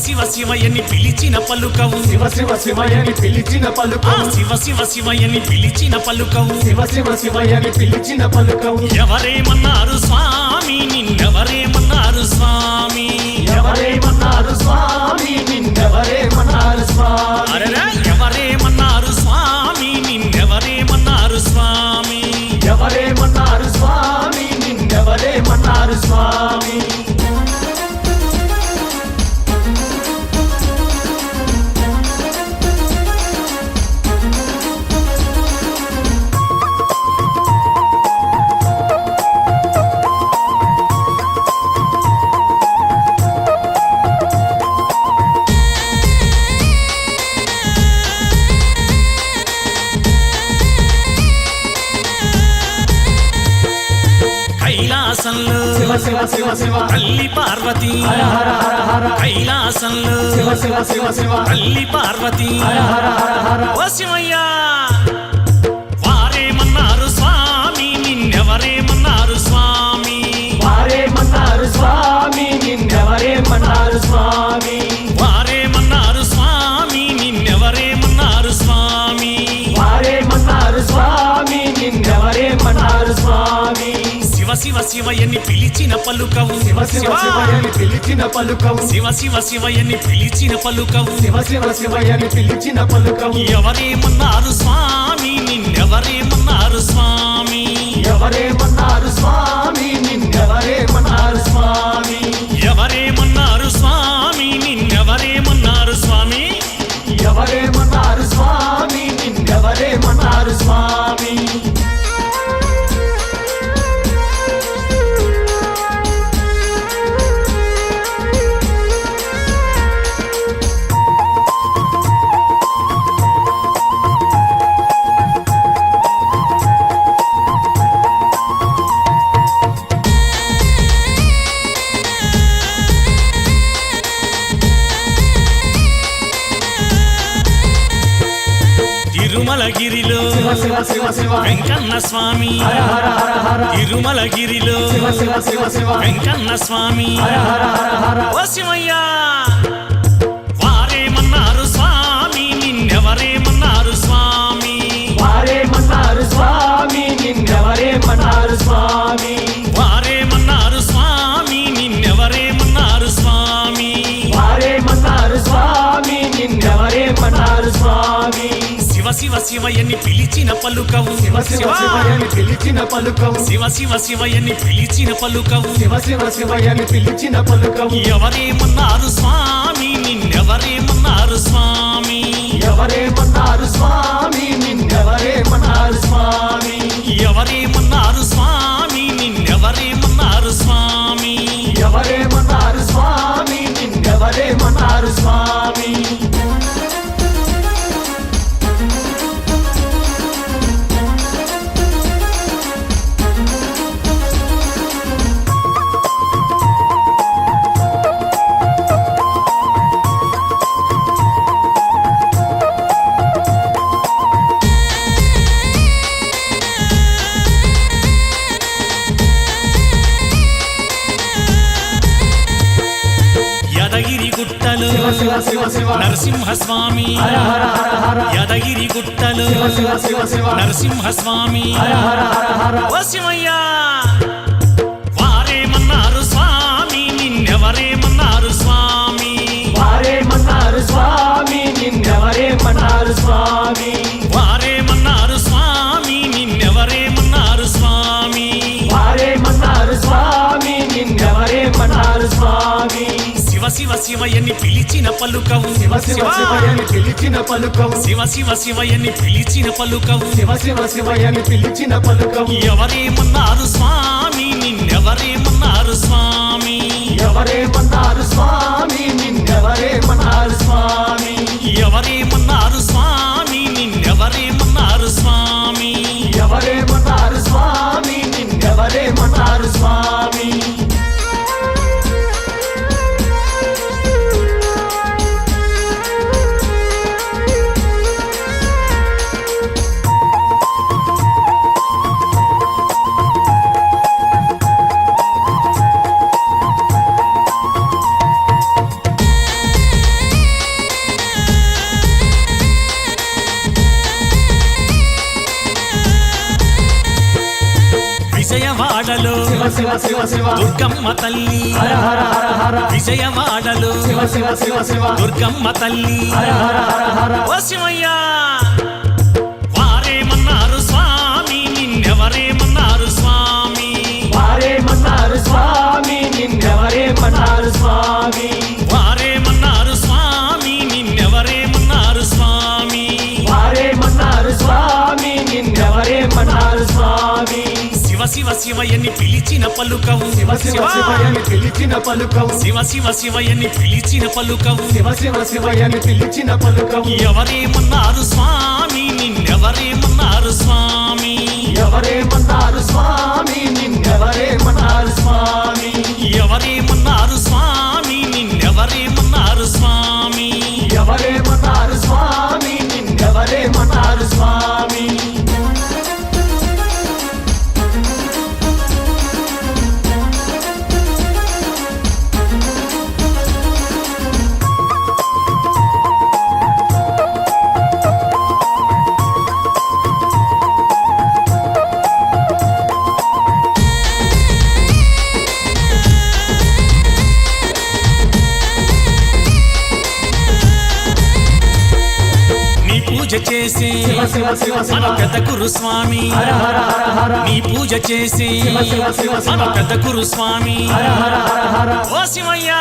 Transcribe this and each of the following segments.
శివ శివ శివయని పిలిచిన పలుకవు. శివ శివ శివయని పిలిచిన పలుకవు. శివ శివ శివయని పిలిచిన పలుకవు. శివ శివ శివయని పిలిచిన పలుకవు. ఎవరేమన్నారు స్వామి నిన్నెవరేమన్నారు స్వామి? ఎవరేమన్నారు స్వామి నిన్నెవరేమన్నారు స్వామి? తల్లి పార్వతి. హర హర హర హర. కైలాసంలో. తల్లి పార్వతి. హర హర హర హర. ఓ శివయ్యా. వారేమన్నారు స్వామి నిన్నెవరేమన్నారు స్వామి. వారేమన్నారు స్వామి నిన్నెవరేమన్నారు స్వామి. శివ శివ శివయని పిలిచిన పలుకవు. శివ శివ శివయని పిలిచిన పలుకవు. శివ శివ శివయని పిలిచిన పలుకవు. శివ శివ శివయని పిలిచిన పలుకవు. ఎవరేమన్నారు స్వామి? నిన్నెవరేమన్నారు స్వామి? ఎవరేమన్నారు స్వామి? నిన్నెవరేమన్నారు వెంకన్న స్వామి శివ. శివ వెంకన్న స్వామి ఓ శివయ్యా. శివ శివ శివయని పిలిచిన పలుకవు. శివ శివ శివయని పిలిచిన పలుకవు. శివ శివ శివయని పిలిచిన పలుకవు. శివ శివ శివయని పిలిచిన పలుకవు. ఎవరేమన్నారు నరసింహస్వామి. యదగిరి గుట్టలు. నరసింహస్వామి. ఓ శివయ్యా. శివ శివ శివయని పిలిచిన పలుకవు. శివ శివ శివయని పిలిచిన పలుకవు. శివ శివ శివయని పిలిచిన పలుకవు. శివ శివ శివయని పిలిచిన పలుకవు. ఎవరేమన్నారు స్వామి? నిన్నెవరేమన్నారు స్వామి? ఎవరేమన్నారు స్వామి? నిన్నెవరేమన్నారు స్వామి? ఎవరేమన్నారు స్వామి? నిన్నెవరేమన్నారు స్వామి? ఎవరేమన్నారు స్వామి? నిన్నెవరేమన్నారు స్వామి? శివ శివ శివ దుర్గమ్మ తల్లి. విజయవాడలు. శివ శివ శివ శివ. దుర్గమ్మ తల్లి. శివయ్య. శివ శివ శివయని పిలిచిన పలుకవు. శివ శివ శివయని పిలిచిన పలుకవు. శివ శివ శివయని పిలిచిన పలుకవు. శివ శివ శివయని పిలిచిన పలుకవు. ఎవరేమన్నారు స్వామి? నిన్నెవరేమన్నారు స్వామి? ఎవరేమన్నారు స్వామి? నిన్నెవరేమన్నారు పూజ చేసి. మన పెద్ద గురు స్వామి నీ పూజ చేసి. మన పెద్ద గురు స్వామి ఓ శివయ్య.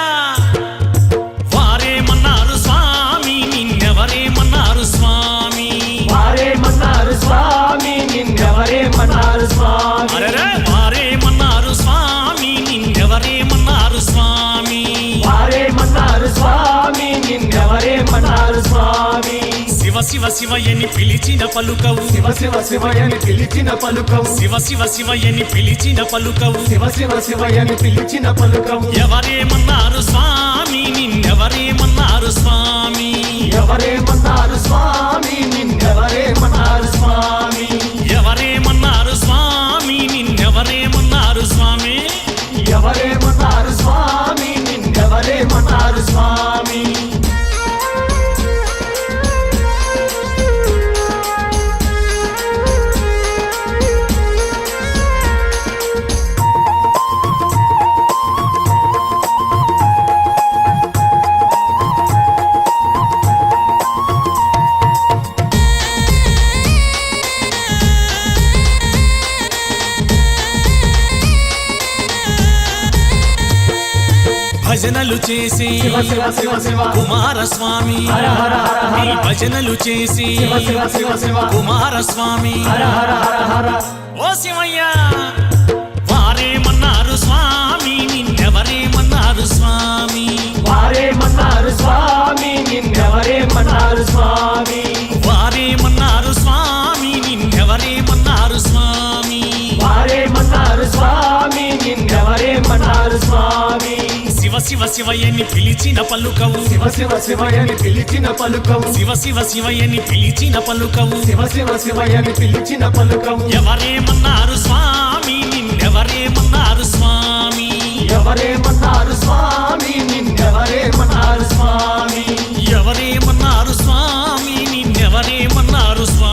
శివయని పిలిచిన పలుకవు. శివ శివ శివయని పిలిచిన పలుకవు. శివ శివ శివయని పిలిచిన పలుకవు. శివ శివ శివయని పిలిచిన పలుకవు. ఎవరేమన్నారు స్వామి నిన్నెవరేమన్నారు స్వామి? ఎవరేమన్నారు స్వామి నిన్నెవరేమన్నారు స్వామి? ఎవరేమన్నారు భజనలు చేసి కుమారస్వామి. నీ భజనలు చేసి కుమారస్వామి. ఓ శివయ్య. శివ శివయని పిలిచిన పలుకవు. శివ శివ శివయని పిలిచిన పలుకవు. శివ శివ శివయని పిలిచిన పలుకవు. శివ శివ శివయని పిలిచిన పలుకవు. ఎవరేమన్నారు స్వామి నిన్నెవరేమన్నారు స్వామి? ఎవరేమన్నారు స్వామి నిన్నెవరేమన్నారు స్వామి?